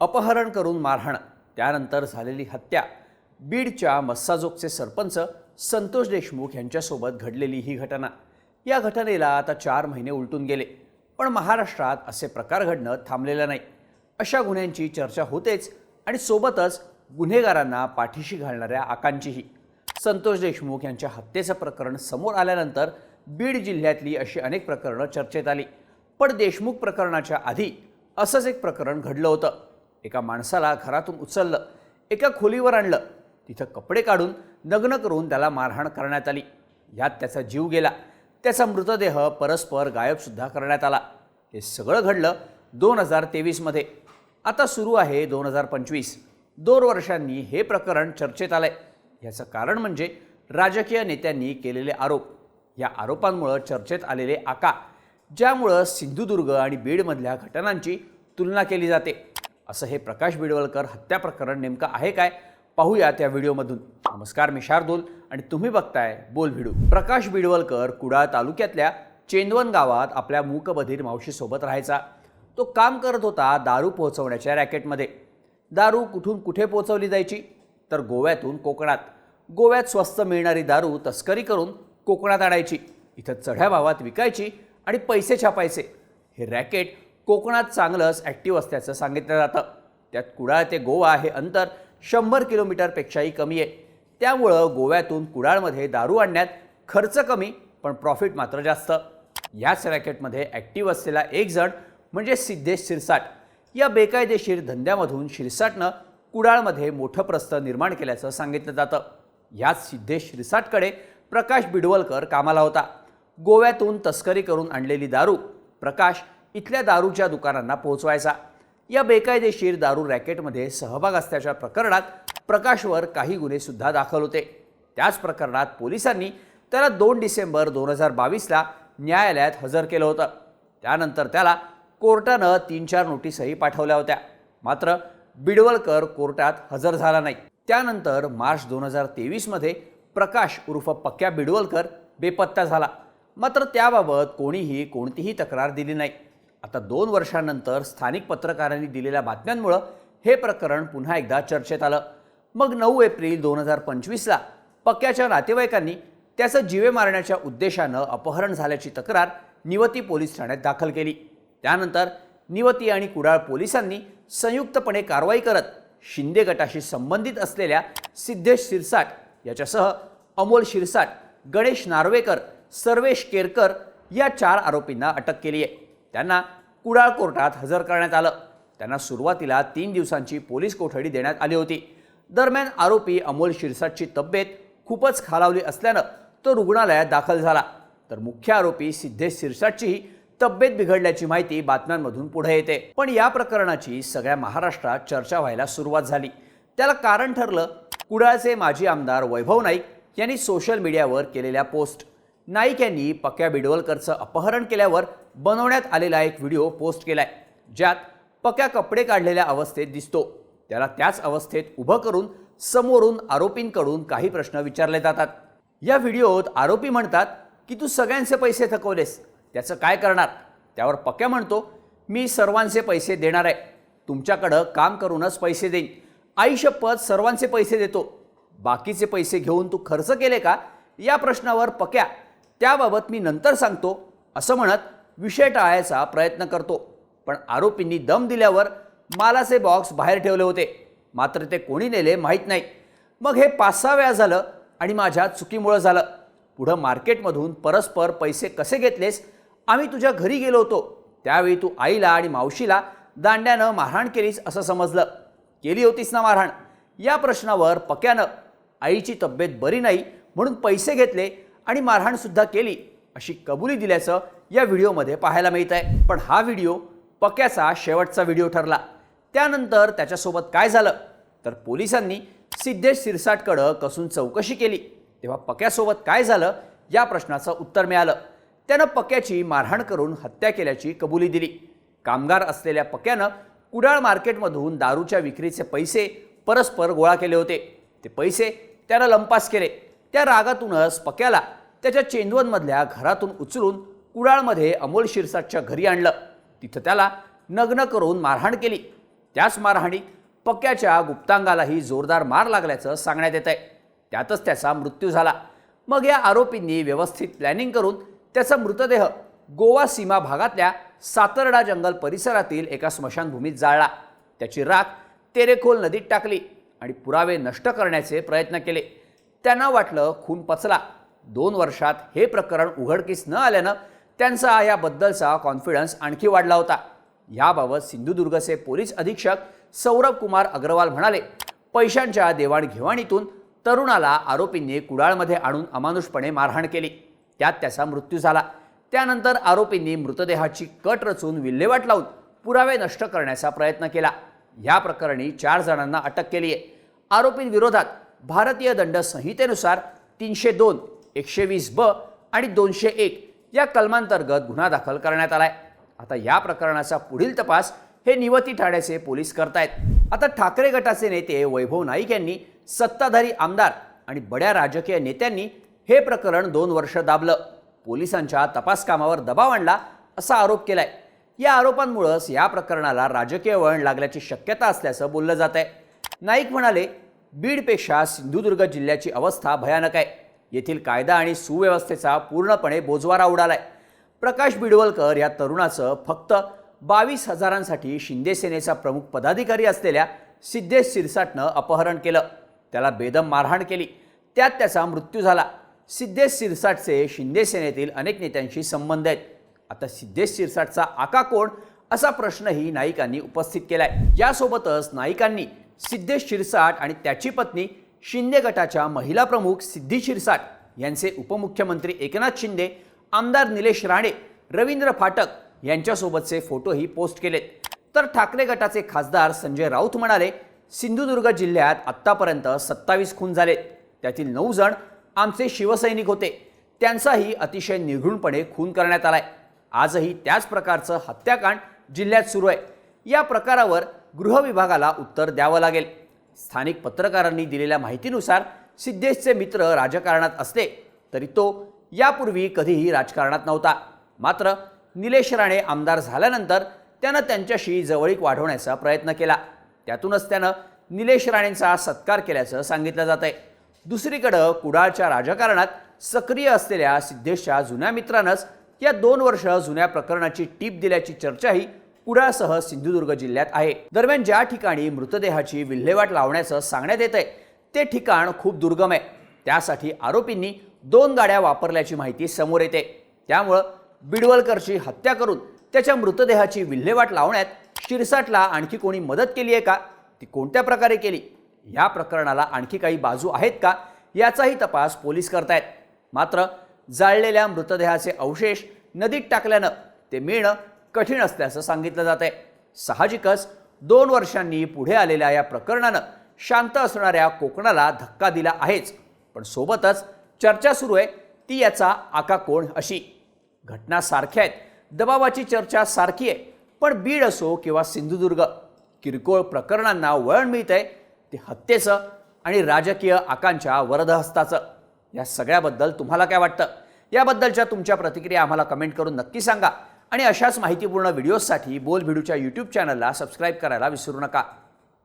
अपहरण करून मारहाण त्यानंतर झालेली हत्या बीडच्या मस्साजोगचे सरपंच संतोष देशमुख यांच्यासोबत घडलेली ही घटना. या घटनेला आता चार महिने उलटून गेले पण महाराष्ट्रात असे प्रकार घडणं थांबलेलं नाही. अशा गुन्ह्यांची चर्चा होतेच आणि सोबतच गुन्हेगारांना पाठीशी घालणाऱ्या आकांचीही. संतोष देशमुख यांच्या हत्येचं प्रकरण समोर आल्यानंतर बीड जिल्ह्यातली अशी अनेक प्रकरणं चर्चेत आली. पण देशमुख प्रकरणाच्या आधी असंच एक प्रकरण घडलं होतं. एका माणसाला घरातून उचललं एका खोलीवर आणलं तिथं कपडे काढून नग्न करून त्याला मारहाण करण्यात आली. यात त्याचा जीव गेला. त्याचा मृतदेह परस्पर गायबसुद्धा करण्यात आला. हे सगळं घडलं दोन हजार तेवीसमध्ये. आता सुरू आहे दोन हजार पंचवीस. दोन वर्षांनी हे प्रकरण चर्चेत आलंय. याचं कारण म्हणजे राजकीय नेत्यांनी केलेले आरोप. या आरोपांमुळं चर्चेत आलेले आका ज्यामुळं सिंधुदुर्ग आणि बीडमधल्या घटनांची तुलना केली जाते. असं हे प्रकाश बिडवलकर हत्या प्रकरण नेमकं आहे काय? पाहूया त्या व्हिडिओमधून. नमस्कार मी शार्दूल आणि तुम्ही बघताय बोल व्हिडिओ. प्रकाश बिडवलकर कुडाळ तालुक्यातल्या चेंदवन गावात आपल्या मूकबधीर मावशीसोबत राहायचा. तो काम करत होता दारू पोहोचवण्याच्या रॅकेटमध्ये. दारू कुठून कुठे पोहोचवली जायची? तर गोव्यातून कोकणात. गोव्यात स्वस्त मिळणारी दारू तस्करी करून कोकणात आणायची. इथं चढ्या भावात विकायची आणि पैसे छापायचे. हे रॅकेट कोकणात चांगलंच ॲक्टिव्ह असल्याचं सांगितलं जातं. त्यात कुडाळ ते गोवा हे अंतर शंभर किलोमीटरपेक्षाही कमी आहे. त्यामुळं गोव्यातून कुडाळमध्ये दारू आणण्यात खर्च कमी पण प्रॉफिट मात्र जास्त. याच रॅकेटमध्ये ॲक्टिव्ह असलेला एक जण म्हणजे सिद्धेश शिरसाट. या बेकायदेशीर धंद्यामधून शिरसाटनं कुडाळमध्ये मोठं प्रस्थ निर्माण केल्याचं सांगितलं जातं. ह्याच सिद्धेश शिरसाटकडे प्रकाश बिडवलकर कामाला होता. गोव्यातून तस्करी करून आणलेली दारू प्रकाश इथल्या दारूच्या दुकानांना पोहोचवायचा. या बेकायदेशीर दारू रॅकेटमध्ये सहभाग असल्याच्या प्रकरणात प्रकाशवर काही गुन्हेसुद्धा दाखल होते. त्याच प्रकरणात पोलिसांनी त्याला दोन डिसेंबर दोन हजार बावीसला न्यायालयात हजर केलं होतं. त्यानंतर त्याला कोर्टानं तीन चार नोटीसही पाठवल्या होत्या. मात्र बिडवलकर कोर्टात हजर झाला नाही. त्यानंतर मार्च दोन हजार तेवीसमध्ये प्रकाश उर्फ पक्क्या बिडवलकर बेपत्ता झाला. मात्र त्याबाबत कोणीही कोणतीही तक्रार दिली नाही. आता दोन वर्षांनंतर स्थानिक पत्रकारांनी दिलेल्या बातम्यांमुळं हे प्रकरण पुन्हा एकदा चर्चेत आलं. मग नऊ एप्रिल दोन हजार पंचवीसला पक्क्याच्या नातेवाईकांनी त्याचं जीवे मारण्याच्या उद्देशानं अपहरण झाल्याची तक्रार निवती पोलीस ठाण्यात दाखल केली. त्यानंतर निवती आणि कुडाळ पोलिसांनी संयुक्तपणे कारवाई करत शिंदे गटाशी संबंधित असलेल्या सिद्धेश शिरसाट याच्यासह अमोल शिरसाट गणेश नार्वेकर सर्वेश केरकर या चार आरोपींना अटक केली आहे त्यांना कुडाळ कोर्टात हजर करण्यात आलं. त्यांना सुरुवातीला तीन दिवसांची पोलीस कोठडी देण्यात आली होती. दरम्यान आरोपी अमोल शिरसाटची तब्येत खूपच खालावली असल्यानं तो रुग्णालयात दाखल झाला. तर मुख्य आरोपी सिद्धेश शिरसाटचीही तब्येत बिघडल्याची माहिती बातम्यांमधून पुढे येते. पण या प्रकरणाची सगळ्या महाराष्ट्रात चर्चा व्हायला सुरुवात झाली. त्याला कारण ठरलं कुडाळचे माजी आमदार वैभव नाईक यांनी सोशल मीडियावर केलेल्या पोस्ट. नाईक यांनी पक्या बिडवलकरचं अपहरण केल्यावर बनवण्यात आलेला एक व्हिडिओ पोस्ट केलाय ज्यात पक्या कपडे काढलेल्या अवस्थेत दिसतो. त्याला त्याच अवस्थेत उभं करून समोरून आरोपींकडून काही प्रश्न विचारले जातात. या व्हिडिओत आरोपी म्हणतात की तू सगळ्यांचे पैसे थकवलेस त्याचं काय करणार? त्यावर पक्या म्हणतो मी सर्वांचे पैसे देणार आहे. तुमच्याकडं काम करूनच पैसे देईन. आई शपथ सर्वांचे पैसे देतो. बाकीचे पैसे घेऊन तू खर्च केले का? या प्रश्नावर पक्या त्याबाबत मी नंतर सांगतो. असं म्हणत विषय टाळायचा प्रयत्न करतो. पण आरोपींनी दम दिल्यावर मालाचे बॉक्स बाहेर ठेवले होते. मात्र ते कोणी नेले माहीत नाही. मग हे पाच सहा वेळा झालं आणि माझ्या चुकीमुळं झालं. पुढं मार्केटमधून परस्पर पैसे कसे घेतलेस? आम्ही तुझ्या घरी गेलो होतो. त्यावेळी तू आईला आणि मावशीला दांड्यानं मारहाण केलीस असं समजलं. केली होतीस ना मारहाण? या प्रश्नावर पक्यानं आईची तब्येत बरी नाही म्हणून पैसे घेतले आणि मारहाणसुद्धा केली अशी कबुली दिल्याचं या व्हिडिओमध्ये पाहायला मिळत आहे पण हा व्हिडिओ पक्याचा शेवटचा व्हिडिओ ठरला. त्यानंतर त्याच्यासोबत काय झालं? तर पोलिसांनी सिद्धेश सिरसाटकडं कसून चौकशी केली. तेव्हा पक्यासोबत काय झालं? या प्रश्नाचं उत्तर मिळालं. त्यानं पक्याची मारहाण करून हत्या केल्याची कबुली दिली. कामगार असलेल्या पक्यानं कुडाळ मार्केटमधून दारूच्या विक्रीचे पैसे परस्पर गोळा केले होते. ते पैसे त्यानं लंपास केले. त्या रागातूनच पक्याला त्याच्या चेंदवनमधल्या घरातून उचलून कुडाळमध्ये अमोल शिरसाटच्या घरी आणलं. तिथं त्याला नग्न करून मारहाण केली. त्याच मारहाणीत पक्क्याच्या गुप्तांगालाही जोरदार मार लागल्याचं सांगण्यात येत आहे त्यातच त्याचा मृत्यू झाला. मग या आरोपींनी व्यवस्थित प्लॅनिंग करून त्याचा मृतदेह गोवा सीमा भागातल्या सातर्डा जंगल परिसरातील एका स्मशानभूमीत जाळला. त्याची राख तेरेखोल नदीत टाकली आणि पुरावे नष्ट करण्याचे प्रयत्न केले. त्यांना वाटलं खून पचला. दोन वर्षात हे प्रकरण उघडकीस न आल्यानं त्यांचा याबद्दलचा कॉन्फिडन्स आणखी वाढला होता. याबाबत सिंधुदुर्गचे पोलीस अधीक्षक सौरभ कुमार अग्रवाल म्हणाले पैशांच्या देवाणघेवाणीतून तरुणाला आरोपींनी कुडाळमध्ये आणून अमानुषपणे मारहाण केली. त्यात त्याचा मृत्यू झाला. त्यानंतर आरोपींनी मृतदेहाची कट रचून विल्हेवाट लावून पुरावे नष्ट करण्याचा प्रयत्न केला. या प्रकरणी चार जणांना अटक केली आहे आरोपींविरोधात भारतीय दंड संहितेनुसार तीनशे दोन एकशे वीस ब आणि दोनशे एक या कलमांतर्गत गुन्हा दाखल करण्यात आलाय. आता या प्रकरणाचा पुढील तपास हे निवती ठाण्याचे पोलीस करतायत. आता ठाकरे गटाचे नेते वैभव नाईक यांनी सत्ताधारी आमदार आणि बड्या राजकीय नेत्यांनी हे प्रकरण दोन वर्ष दाबलं. पोलिसांच्या तपास कामावर दबाव आणला असा आरोप केलाय. या आरोपांमुळंच या प्रकरणाला राजकीय वळण लागल्याची शक्यता असल्याचं बोललं जात आहे नाईक म्हणाले बीडपेक्षा सिंधुदुर्ग जिल्ह्याची अवस्था भयानक आहे. येथील कायदा आणि सुव्यवस्थेचा पूर्णपणे बोजवारा उडालाय. प्रकाश बिडवलकर या तरुणाचं फक्त बावीस हजारांसाठी शिंदेसेनेचा प्रमुख पदाधिकारी असलेल्या सिद्धेश सिरसाटनं अपहरण केलं. त्याला बेदम मारहाण केली. त्यात त्याचा मृत्यू झाला. सिद्धेश सिरसाटचे शिंदे सेनेतील अनेक नेत्यांशी संबंध आहेत. आता सिद्धेश सिरसाटचा आका कोण? असा प्रश्नही नाईकांनी उपस्थित केलाय. यासोबतच नाईकांनी सिद्धेश शिरसाट आणि त्याची पत्नी शिंदे गटाच्या महिला प्रमुख सिद्धी शिरसाट यांचे उपमुख्यमंत्री एकनाथ शिंदे आमदार निलेश राणे रवींद्र फाटक यांच्यासोबतचे फोटोही पोस्ट केलेत. तर ठाकरे गटाचे खासदार संजय राऊत म्हणाले सिंधुदुर्ग जिल्ह्यात आत्तापर्यंत सत्तावीस खून झालेत. त्यातील नऊ जण आमचे शिवसैनिक होते. त्यांचाही अतिशय निर्घृणपणे खून करण्यात आलाय. आजही त्याच प्रकारचं हत्याकांड जिल्ह्यात सुरू आहे. या प्रकारावर गृह विभागाला उत्तर द्यावं लागेल. स्थानिक पत्रकारांनी दिलेल्या माहितीनुसार सिद्धेशचे मित्र राजकारणात असले तरी तो यापूर्वी कधीही राजकारणात नव्हता. मात्र निलेश राणे आमदार झाल्यानंतर त्यानं त्यांच्याशी जवळीक वाढवण्याचा प्रयत्न केला. त्यातूनच त्यानं निलेश राणेंचा सत्कार केल्याचं सांगितलं जात आहे दुसरीकडं कुडाळच्या राजकारणात सक्रिय असलेल्या सिद्धेशच्या जुन्या मित्रानंच या दोन वर्ष जुन्या प्रकरणाची टीप दिल्याची चर्चाही कुडाळसह सिंधुदुर्ग जिल्ह्यात आहे. दरम्यान ज्या ठिकाणी मृतदेहाची विल्हेवाट लावण्याचं सांगण्यात येत आहे ते ठिकाण खूप दुर्गम आहे. त्यासाठी आरोपींनी दोन गाड्या वापरल्याची माहिती समोर येते. त्यामुळं बिडवलकरची हत्या करून त्याच्या मृतदेहाची विल्हेवाट लावण्यात शिरसाटला आणखी कोणी मदत केली आहे का? ती कोणत्या प्रकारे केली? या प्रकरणाला आणखी काही बाजू आहेत का? याचाही तपास पोलीस करतायत. मात्र जाळलेल्या मृतदेहाचे अवशेष नदीत टाकल्यानं ते मिळणं कठीण असल्याचं सांगितलं जात. आहे साहजिकच दोन वर्षांनी पुढे आलेल्या या प्रकरणानं शांत असणाऱ्या कोकणाला धक्का दिला आहेच. पण सोबतच चर्चा सुरू आहे ती याचा आका कोण अशी. घटना सारख्या आहेत दबावाची चर्चा सारखी आहे पण बीड असो किंवा सिंधुदुर्ग किरकोळ प्रकरणांना वळण मिळत आहे ते हत्येचं आणि राजकीय आकांक्षा वरदहस्ताचं. या सगळ्याबद्दल तुम्हाला काय वाटतं? याबद्दलच्या तुमच्या प्रतिक्रिया आम्हाला कमेंट करून नक्की सांगा. आणि अशाच माहितीपूर्ण व्हिडिओजसाठी बोल भिडूच्या यूट्यूब चॅनलला सबस्क्राईब करायला विसरू नका.